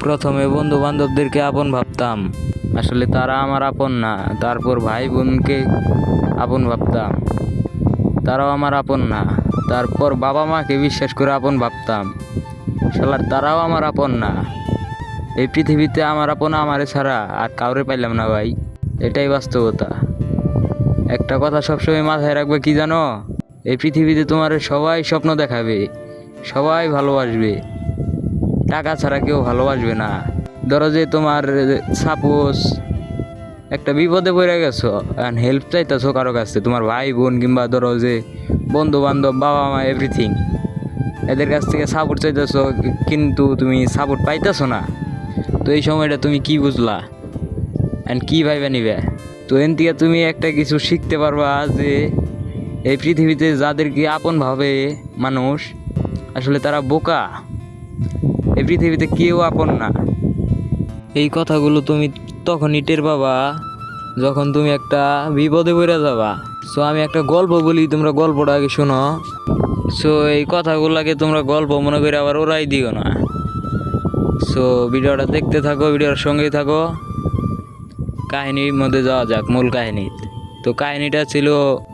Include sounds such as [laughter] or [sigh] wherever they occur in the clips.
প্রথমে বন্ধু বান্ধবদেরকে আপন ভাবতাম। আসলে তারা আমার আপন না, তারপর ভাই বোনকে আপন ভাবতাম। তারাও আমার আপন না, তারপর বাবা মাকে বিশ্বাস করে আপন ভাবতাম। শালার, তারাও আমার আপন না। এই পৃথিবীতে আমার আপন আমারে ছাড়া আর কাউরে পাইলাম না ভাই। এটাই বাস্তবতা। একটা কথা সবসময় মাথায় রাখবে কি জানো? এই পৃথিবীতে তোমার সবাই স্বপ্ন দেখাবে, সবাই ভালোবাসবে। টাকা ছাড়া কেউ ভালোবাসবে না। ধরো যে তোমার সাপোজ একটা বিপদে পড়ে গেছো অ্যান্ড হেল্প চাইতেছো কারও কাছে, তোমার ভাই, বোন কিংবা ধরো যে বন্ধু বান্ধব বাবা মা এভরিথিং এদের কাছ থেকে সাপোর্ট চাইতেছো কিন্তু তুমি সাপোর্ট পাইতেছো না, তো এই সময়টা তুমি কি বুঝলা? অ্যান্ড কী ভাইবে নিবে? তো এন থেকে তুমি একটা কিছু শিখতে পারবা যে এই পৃথিবীতে যাদেরকে আপন ভাবে মানুষ, আসলে তারা বোকা। এই পৃথিবীতে কেউ আপন না। এই কথাগুলো তুমি তখনই টের পাবা যখন তুমি একটা বিপদে পড়ে যাবা। সো আমি একটা গল্প বলি, তোমরা গল্পটা আগে শোনো। সো এই কথাগুলোকে তোমরা গল্প মনে করে আবার ওরাই দিও না। সো ভিডিওটা দেখতে থাকো, ভিডিওর সঙ্গেই থাকো। কাহিনীর মধ্যে যাওয়া যাক, মূল কাহিনী। তো কাহিনীটা ছিল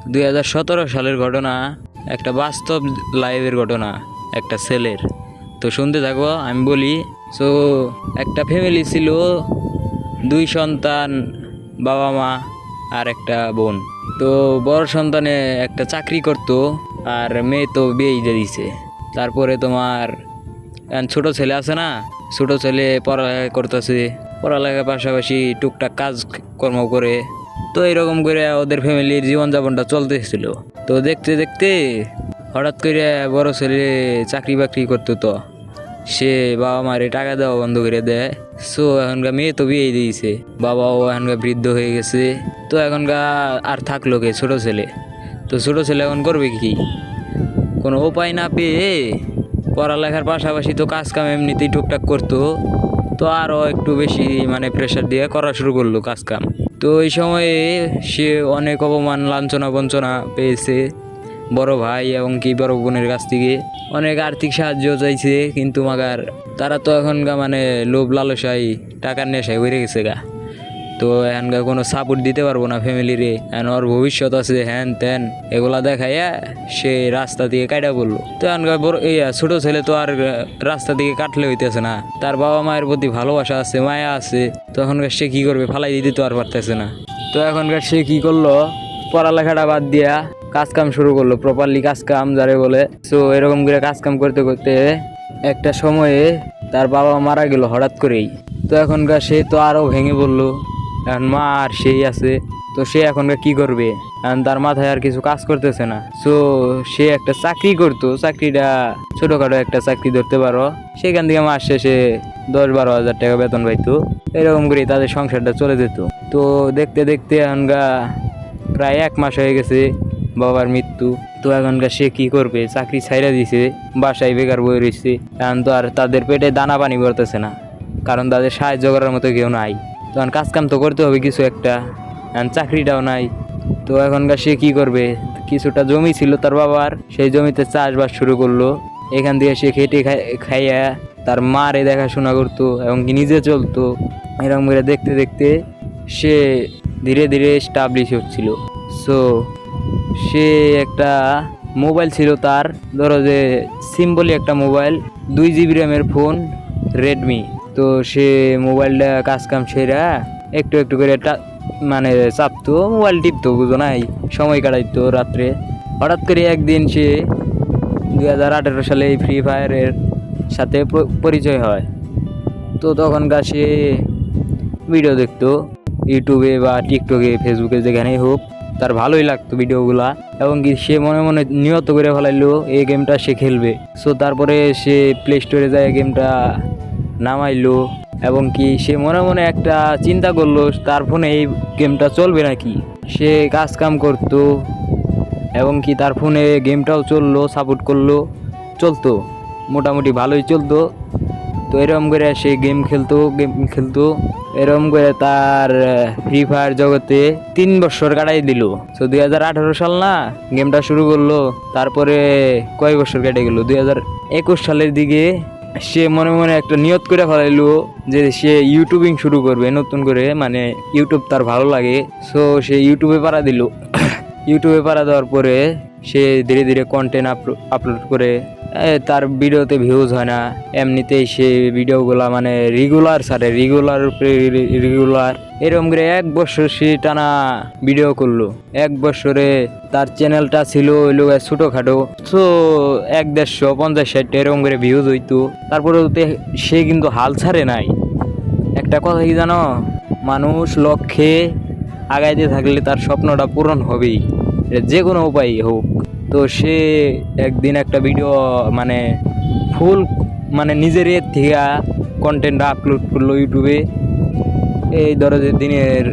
দু হাজার সতেরো সালের ঘটনা, একটা বাস্তব লাইভের ঘটনা, একটা ছেলের। তো শুনতে থাকো, আমি বলি সো একটা ফ্যামিলি ছিল, দুই সন্তান, বাবা মা আর একটা বোন। তো বড় সন্তানে একটা চাকরি করতো, আর মেয়ে তো বিয়েই দিয়ে দিছে। তারপরে তোমার ছোট ছেলে আছে না, ছোট ছেলে পড়ালেখা করতেছে, পড়ালেখার পাশাপাশি টুকটাক কাজ কর্ম করে। তো এরকম করে ওদের ফ্যামিলির জীবনযাপনটা চলতেছিল। তো দেখতে দেখতে হঠাৎ করে বড় ছেলে চাকরি বাকরি করতো তো। সে বাবা মারে টাকা দেওয়া বন্ধ করে দেয়। সো এখনকার মেয়ে তো বিয়ে দিয়েছে। বাবাও এখনকার বৃদ্ধ হয়ে গেছে। তো এখনকার আর থাকল কে? ছোট ছেলে। তো ছোট ছেলে এখন করবে কি? কোনো উপায় না পেয়ে পড়ালেখার পাশাপাশি তো কাজ কাম এমনিতেই টুকটাক করতো। তো আরও একটু বেশি মানে প্রেশার দিয়ে করা শুরু করল কাজ কাম তো এই সময়ে সে অনেক অপমান লাঞ্ছনা বঞ্চনা পেয়েছে। বড় ভাই এবং কি বড় বোনের কাছ থেকে অনেক আর্থিক সাহায্য চাইছে, কিন্তু মাগার তারা তো এখনকার মানে লোভ লালসাই টাকার নেশায় বেড়ে গেছে গা। তো এখানকার কোনো সাপোর্ট দিতে পারব না ফ্যামিলিরে এখন ওর ভবিষ্যৎ আছে, হ্যান ত্যান এগুলা দেখাইয়া সে রাস্তা দিয়ে কাটা পড়ল তো এখানকার বড় এই ছোট ছেলে তো আর রাস্তা দিকে কাটলে হইতেছে না। তার বাবা মায়ের প্রতি ভালোবাসা আছে, মায়া আছে। তো এখনকার সে কি করবে, ফালাই দিতে তো আর পারতেছে না। তো এখনকার সে কি করল, পড়ালেখাটা বাদ দিয়া কাজ কাম শুরু করল প্রপারলি কাজ কাম যারে বলে। তো এরকম করে কাজ কাম করতে করতে একটা সময়ে তার বাবা মারা গেল হঠাৎ করেই। তো এখনকার সে তো আরও ভেঙে পড়ল। এখন মা আর সেই আছে। তো সে এখনকার কি করবে? এখন তার মাথায় আর কিছু কাজ করতেছে না। সো সে একটা চাকরি করতো। চাকরিটা ছোটোখাটো একটা চাকরি ধরতে পারো। সেখান থেকে মাস শেষে দশ বারো হাজার টাকা বেতন পাইতো। এরকম করে তাদের সংসারটা চলে যেত। তো দেখতে দেখতে এখনকার প্রায় এক মাস হয়ে গেছে। বাবার মৃত্যু। তো এখনকার সে কি করবে? চাকরি ছাইরা দিছে, বাসায় বেকার বই রয়েছে এখন তো আর তাদের পেটে দানা পানি করতেছে না। কারণ তাদের সাহায্য করার মতো কেউ নাই। তখন কাজ কাম তো করতে হবে কিছু একটা। এখন চাকরিটাও নাই। তো এখনকার সে কি করবে? কিছুটা জমি ছিল তার বাবার। সেই জমিতে চাষবাস শুরু করল। এখান দিয়ে সে খেটে খাই- খাইয়া তার মারে দেখাশোনা করতো এবং কি নিজে চলতো। এরকম করে দেখতে দেখতে সে ধীরে ধীরে স্টাবলিশ হচ্ছিল। সো সে একটা মোবাইল ছিল তার। ধরো যে সিম্পলি একটা মোবাইল, দুই জিবি র্যামের ফোন রেডমি তো সে মোবাইলটা কাজ কাম সেরা, একটু একটু করে টা- মানে চাপতো, মোবাইল টিপতো, বুঝো নাই? সময় কাটাইতো রাত্রে। হঠাৎ করে একদিন সে দুই হাজার আঠেরো সালে এই ফ্রি ফায়ারের সাথে পরিচয় হয়। তো তখনকার সে ভিডিও দেখতো ইউটিউবে বা টিকটকে ফেসবুকে যেখানেই হোক। তার ভালোই লাগতো ভিডিওগুলা, এবং কি সে মনে মনে নিয়ত করে ফেলাইলো এই গেমটা সে খেলবে। সো তারপরে সে প্লে স্টোরে যায় গেমটা নামাইলো, এবং কি সে মনে মনে একটা চিন্তা করল, তার ফোনে এই গেমটা চলবে নাকি? সে কাজ কাম করতো, এবং কি তার ফোনে গেমটাও চলল সাপোর্ট করল, চলতো, মোটামুটি ভালোই চলতো। তো এরকম করে সে গেম খেলতো গেম খেলতো। এরকম করে তার ফ্রি ফায়ার জগতে তিন বছর কাটাই দিল। তো দুই হাজার আঠারো সাল না গেমটা শুরু করল, তারপরে কয় বছর কেটে গেল? দুই হাজার একুশ সালের দিকে সে মনে মনে একটা নিয়ত করে ফেলাইলো যে সে ইউটিউবিং শুরু করবে, নতুন করে। মানে ইউটিউব তার ভালো লাগে। সো সে ইউটিউবে পাড়া দিল। [coughs] ইউটিউবে পাড়া দেওয়ার পরে সে ধীরে ধীরে কন্টেন্ট আপলোড করে তার ভিডিওতে ভিউজ হয় না। এমনিতেই সে ভিডিওগুলা মানে রেগুলার সারে রেগুলার রেগুলার এরকম করে এক বছর সে টানা ভিডিও করল। এক বছরে তার চ্যানেলটা ছিল ওই হইল ছোটোখাটো। তো এক দেড়শো, পঞ্চাশ ষাট এরকম করে ভিউজ হইতো। তারপরে সে কিন্তু হাল ছাড়ে নাই। একটা কথা কি জানো? মানুষ লক্ষ্যে আগাইতে থাকলে তার স্বপ্নটা পূরণ হবেই। যে কোনো উপায় হোক। তো সে একদিন একটা ভিডিও মানে ফুল মানে নিজের এর থেকে কন্টেন্ট আপলোড করল ইউটিউবে এই ধরো যে দিনের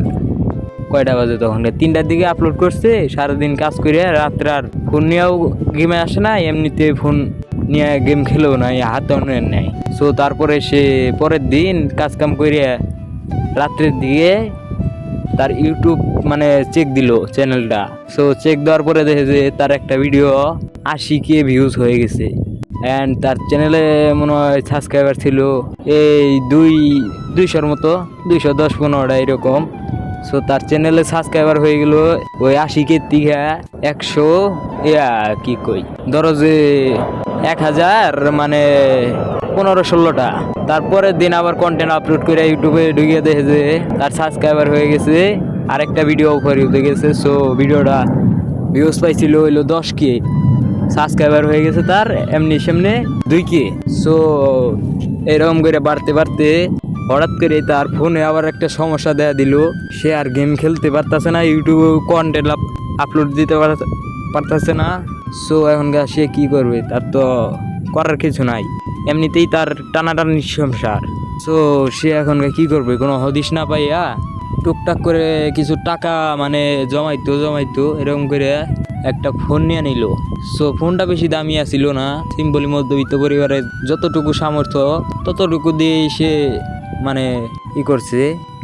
কয়টা বাজে তখন? তিনটার দিকে আপলোড করছে, সারাদিন কাজ করে রাত্রে আর ফোন নিয়েও গেমে আসে না এমনিতে ফোন নিয়ে গেম খেলেও না হাতে নেয় নাই। সো তারপরে সে পরের দিন কাজ কাম করে রাত্রের দিকে তার ইউটিউব মানে চেক দিল চ্যানেলটা সো চেক দেওয়ার পরে দেখে যে তার একটা ভিডিও আশি কে ভিউজ হয়ে গেছে। অ্যান্ড তার চ্যানেলে মনে হয় সাবস্ক্রাইবার ছিল এই দুই, দুইশোর মতো, দুইশো দশ পনেরোটা এরকম। সো তার চ্যানেলে সাবস্ক্রাইবার হয়ে গেল ওই আশি কে তিঘা একশো, ইয়া, কি কই? ধরো যে এক হাজার মানে পনেরো ষোলোটা। তারপরের দিন আবার কন্টেন্ট আপলোড করে ইউটিউবে ঢুকিয়ে দেখে যে তার সাবস্ক্রাইবার হয়ে গেছে। আরেকটা ভিডিও উপরে উঠে গেছে। সো ভিডিওটা ভিউজ পাইছিল হইল দশ কে। সাবস্ক্রাইবার হয়ে গেছে তার এমনি সামনে দুই কে। সো এরকম করে বাড়তে বাড়তে হঠাৎ করে তার ফোনে আবার একটা সমস্যা দেখা দিল। সে আর গেম খেলতে পারতেছে না ইউটিউবে কন্টেন্ট আপলোড দিতে পার- পারতেছে না। সো এখন গা সে কি করবে? তার তো করার কিছু নাই। এমনিতেই তার টানাটানি সংসার। সো সে এখন কি করবে? কোনো হদিস না পাইয়া টুকটাক করে কিছু টাকা মানে জমাইতো জমাইতো, এরকম করে একটা ফোন নিয়ে নিল। সো ফোনটা বেশি দামি আসিল না। সিম্পলি মধ্যবিত্ত পরিবারের যতটুকু সামর্থ্য, ততটুকু দিয়ে সে মানে ই করছে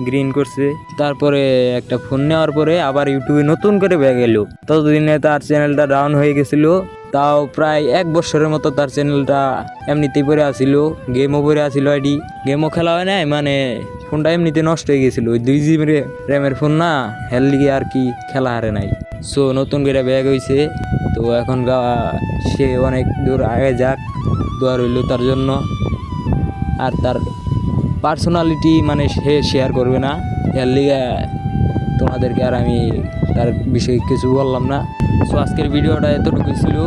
গ্রিন করছে। তারপরে একটা ফোন নেওয়ার পরে আবার ইউটিউবে নতুন করে বেয়ে গেল ততদিনে তার চ্যানেলটা ডাউন হয়ে গেছিল। তাও প্রায় এক বছরের মতো তার চ্যানেলটা এমনিতেই পরে আসিল গেমও পরে আসিল আইডি। গেমও খেলা হয় নাই মানে ফোনটা এমনিতে নষ্ট হয়ে গেছিল। ওই দুই জিবি র্যামের ফোন না হেল লিগে আর কি খেলা হারে নাই। সো নতুন করে ব্যাগ হয়েছে তো এখন সে অনেক দূর আগে যাক, দোয়া রইল তার জন্য। আর তার পার্সোনালিটি মানে সে শেয়ার করবে না। এর লিগে তোমাদেরকে আর আমি তার বিষয়ে কিছু বললাম না। সো আজকের ভিডিওটা এতটুকু ছিল।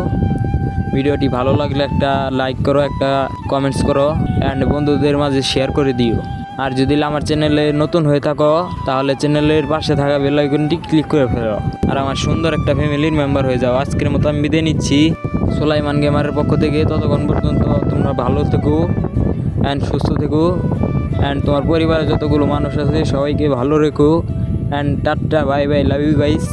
ভিডিওটি ভালো লাগলে একটা লাইক করো, একটা কমেন্টস করো অ্যান্ড বন্ধুদের মাঝে শেয়ার করে দিও। আর যদি আমার চ্যানেলে নতুন হয়ে থাকো, তাহলে চ্যানেলের পাশে থাকা বেল আইকনটি ক্লিক করে ফেলো। আর আমার সুন্দর একটা ফ্যামিলির মেম্বার হয়ে যাও। আজকের মতো আমি বিদায় নিচ্ছি। সোলাইমান গেমারের পক্ষ থেকে ততক্ষণ পর্যন্ত তোমরা ভালো থেকো অ্যান্ড সুস্থ থেকো অ্যান্ড তোমার পরিবারে যতগুলো মানুষ আছে, সবাইকে ভালো রেখো। and tata bye bye love you guys